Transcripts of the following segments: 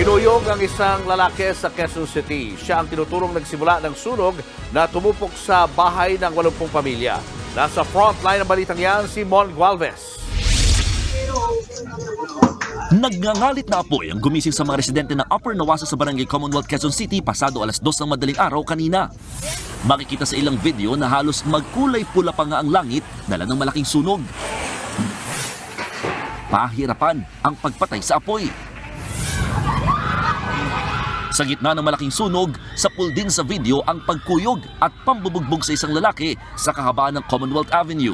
Kinuyog ang isang lalaki sa Quezon City. Siya ang tinuturong nagsimula ng sunog na tumupok sa bahay ng 80 pamilya. Nasa frontline ng balitang yan si Mon Gualvez. Nagngangalit na apoy ang gumising sa mga residente ng Upper Nawasa sa Barangay Commonwealth, Quezon City pasado alas 2 ng madaling araw kanina. Makikita sa ilang video na halos magkulay pula pa nga ang langit dala ng malaking sunog. Pahirapan ang pagpatay sa apoy. Sa gitna ng malaking sunog, sapul din sa video ang pagkuyog at pambubugbog sa isang lalaki sa kahabaan ng Commonwealth Avenue.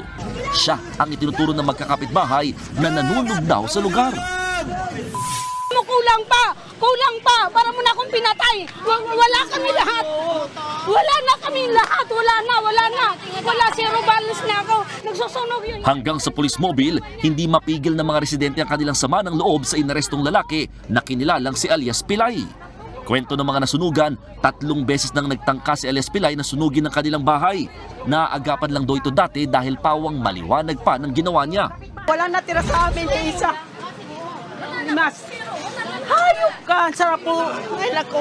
Siya ang itinuturo ng magkakapitbahay na nanunog daw sa lugar. kulang pa, kulang pa, para mo na akong pinatay. Wa- Wala kami lahat. Wala na kami lahat, wala na, wala na. Wala, zero balance na ako. Nagsusunog yun. Hanggang sa police mobile, hindi mapigil ng mga residente ang kanilang sama ng loob sa inarestong lalaki na kinilalang si alias Pilay. Kwento ng mga nasunugan, tatlong beses nang nagtangka si alias Pilay na sunugin ang kanilang bahay. Naagapan lang daw ito dati dahil pawang maliwanag pa ng ginawa niya. Wala natira sa amin isa. Mas. Hayop ka. Ang Sarap po. Ngayon ako.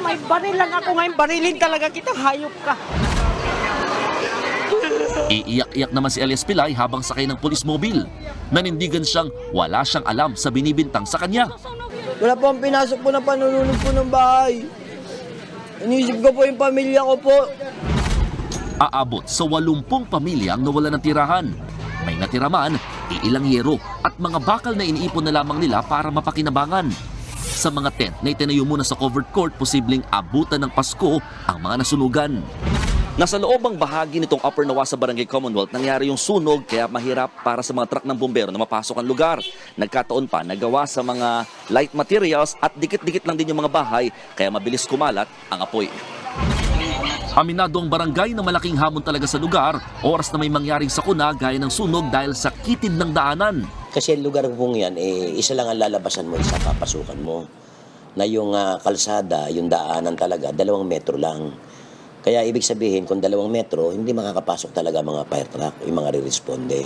May baril lang ako ngayon. Barilin talaga kita. Hayop ka. Iiyak-iyak naman si alias Pilay habang sakay ng police mobile. Nanindigan siyang wala siyang alam sa binibintang sa kanya. Wala po pinasok po na panununog po ng bahay. Inisip ko po yung pamilya ko po. Aabot sa 80 pamilya ang nawala ng tirahan. May natira man, iilang yero at mga bakal na iniipon na lamang nila para mapakinabangan. Sa mga tent na itinayo muna sa covered court, posibleng abutan ng Pasko ang mga nasunugan. Nasa loob ang bahagi nitong Upper Nawasa Barangay Commonwealth nangyari yung sunog kaya mahirap para sa mga truck ng bumbero na mapasok ang lugar. Nagkataon pa nagawa sa mga light materials at dikit-dikit lang din yung mga bahay kaya mabilis kumalat ang apoy. Aminado ang barangay na malaking hamon talaga sa lugar, oras na may mangyaring sakuna gaya ng sunog dahil sa kitid ng daanan. Kasi ang lugar pong yan, eh, isa lang ang lalabasan mo, isa papasukan mo. Na yung ah, kalsada, yung daanan talaga, dalawang metro lang. Kaya ibig sabihin, kung dalawang metro, hindi makakapasok talaga mga fire truck, yung mga re-responde.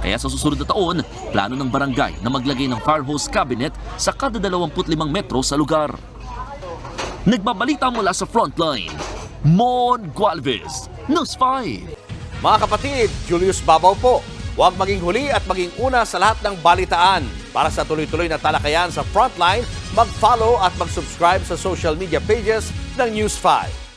Kaya sa susunod na taon, plano ng barangay na maglagay ng fire hose cabinet sa kada 25 metro sa lugar. Nagbabalita mula sa frontline, Mon Gualvez, News 5. Mga kapatid, Julius Babaw po. Huwag maging huli at maging una sa lahat ng balitaan. Para sa tuloy-tuloy na talakayan sa Frontline, mag-follow at mag-subscribe sa social media pages ng News 5.